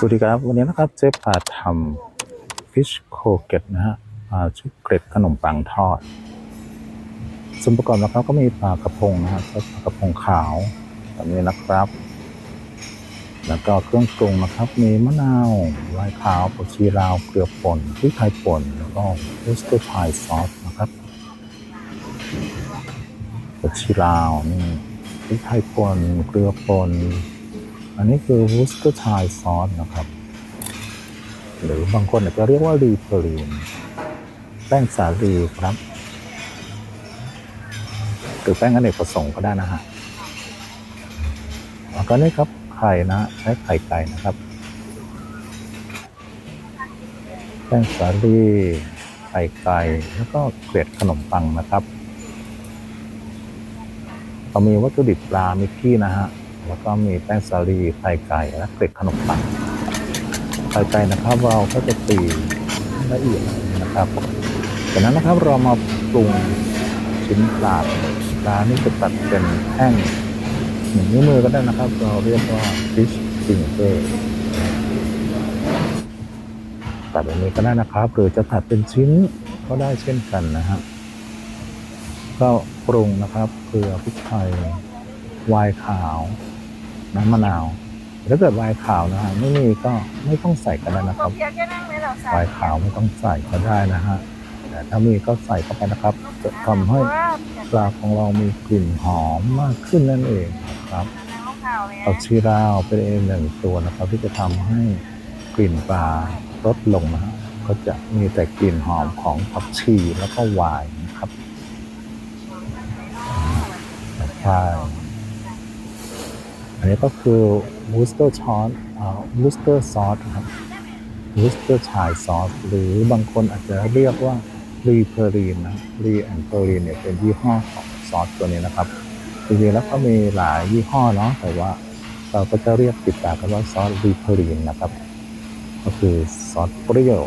สวัสดีครับ วันนี้นะครับเจ๊พาทำฟิชโคเกตนะฮะปลาชุบเกล็ดขนมปังทอดส่วนประกอบนะครับก็มีปลากระพงนะฮะปลากระพงขาวแบบนี้นะครับ แล้วก็เครื่องปรุงนะครับ มีมะนาวลายขาวผักชีลาวเกลือป่นพริกไทยป่นแล้วก็วูสเตอร์ชายซอสนะครับผักชีลาวนี่พริกไทยป่นเกลือป่น อันนี้คือวูสเตอร์ชายซอสนะครับ หรือบางคนอาจจะเรียกว่ารีเพอรีนแป้งสาลีครับ หรือแป้งอเนกประสงค์ก็ได้นะฮะแล้วก็นี่ครับไข่นะ ใช้ไข่ไก่นะครับ แป้งสาลีไข่ไก่แล้วก็เกล็ดขนมปังนะครับเรามีวัตถุดิบปลามิกกี้นะฮะ แล้วก็มีแป้งสาลีไข่ไก่และเกล็ดขนมปังไข่ไก่นะครับเราก็จะตีละเอียดนะครับจากนั้นนะครับเรามาปรุงชิ้นปลาปลานี่จะตัดเป็นแท่งหนึ่งนิ้วมือก็ได้นะครับ เราเรียกว่า fish finger ตัดแบบนี้ก็ได้นะครับ หรือจะตัดเป็นชิ้นก็ได้เช่นกันนะฮะก็ปรุงนะครับเกลือพริกไทยไวน์ขาว น้ำมะนาวถ้าเกิดไวน์ขาวนะฮะไม่มีก็ไม่ต้องใส่ก็ได้นะครับเพียงแค่นั่งเลยเหรอไวน์ขาวไม่ต้องใส่ก็ได้นะฮะแต่ถ้ามีก็ใส่เข้าไปนะครับ จะทำให้ปลาของเรามีกลิ่นหอมมากขึ้นนั่นเองนะครับนั่งห้องข่าวเลยผักชีลาวเป็นเองหนึ่งตัวนะครับ ที่จะทำให้กลิ่นปลาลดลงนะฮะก็จะมีแต่กลิ่นหอมของผักชีแล้วก็ไวน์นะครับใช่ อันนี้ก็คือวูสเตอร์ชอสวูสเตอร์ซอสครับวูสเตอร์ชายซอสหรือบางคนอาจจะเรียกว่ารีเพอรีนนะรีแอนเพอรีนเนี่ยเป็นยี่ห้อของซอสตัวนี้นะครับจริงๆแล้วก็มีหลายยี่ห้อเนาะแต่ว่าเราก็จะเรียกติดปากกันว่าซอสรีเพอรีนนะครับ ก็คือซอสเปรี้ยว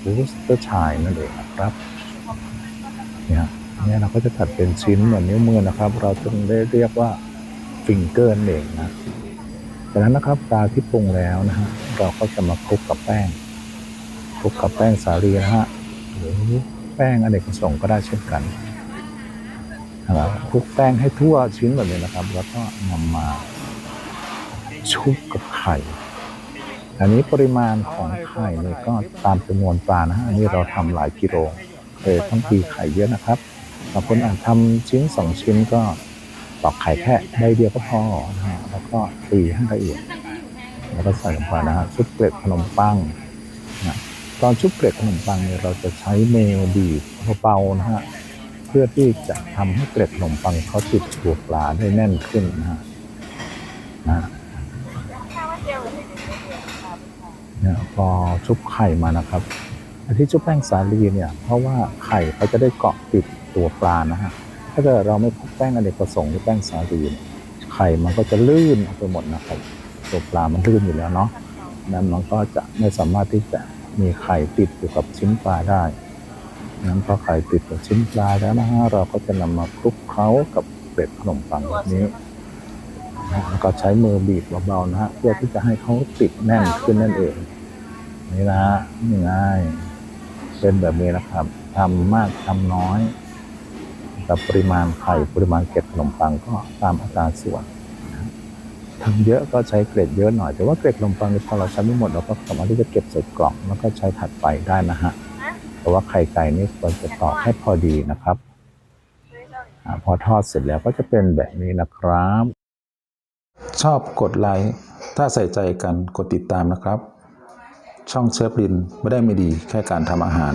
หรือสเตอร์ชายนั่นเองนะครับเนี่ยเนี่ยเราก็จะตัดเป็นชิ้นเหมือนนิ้วมือนะครับ เราจึงได้เรียกว่า ฟิงเกอร์นั่นเองนะจากนั้นนะครับปลาที่ปรุงแล้วนะฮะเราก็จะมาคลุกกับแป้งคลุกกับแป้งสาลีนะฮะหรือแป้งอเนกประสงค์ก็ได้เช่นกันนะครับคลุกแป้งให้ทั่วชิ้นแบบนี้นะครับ แล้วก็นำมาชุบกับไข่อันนี้ปริมาณของไข่เนี่ยก็ตามจำนวนปลานะฮะอันนี้เราทำหลายกิโลเลยต้องตีไข่เยอะนะครับบางคนอาจทำชิ้นสองชิ้นก็ ตอกไข่แค่ใบเดียวก็พอนะฮะแล้วก็ตีให้ละเอียด แล้วก็ใส่ลงไปนะฮะชุบเกล็ดขนมปังนะตอนชุบเกล็ดขนมปังเนี่ยเราจะใช้เมลบีบเบาๆนะฮะเพื่อที่จะทำให้เกล็ดขนมปังเขาติดตัวปลาได้แน่นขึ้นนะฮะนะเนี่ยพอชุบไข่มานะครับไอ้ที่ชุบแป้งสาลีเนี่ย เพราะว่าไข่เขาจะได้เกาะติดตัวปลานะฮะ ถ้าเกิดเราไม่พกแป้งอเนกประสงค์หรือแป้งสาลีไข่มันก็จะลื่นออกไปหมดนะครับตัวปลามันลื่นอยู่แล้วเนาะนั้นมันก็จะไม่สามารถที่จะมีไข่ติดอยู่กับชิ้นปลาได้นั้นพอไข่ติดกับชิ้นปลาแล้วนะฮะเราก็จะนำมาคลุกเคล้ากับเกล็ดขนมปังแบบนี้นะฮะแล้วก็ใช้มือบีบเบาๆนะฮะเพื่อที่จะให้เขาติดแน่นขึ้นนั่นเอง นี่นะฮะง่ายเป็นแบบนี้นะครับทำมากทำน้อย แต่ปริมาณไข่ปริมาณเกล็ดขนมปังก็ตามอัตราส่วนนะฮะทำเยอะก็ใช้เกล็ดเยอะหน่อย แต่ว่าเกล็ดขนมปังนี่พอเราใช้ไม่หมดเราก็สามารถที่จะเก็บใส่กล่องแล้วก็ใช้ถัดไปได้นะฮะเพราะว่าไข่ไก่นี่ควรจะตอกให้พอดีนะครับอาพอทอดเสร็จแล้วก็จะเป็นแบบนี้นะครับ ชอบกดไลค์ถ้าใส่ใจกันกดติดตามนะครับ ช่องเชฟลินไม่ได้ไม่ดีแค่การทำอาหาร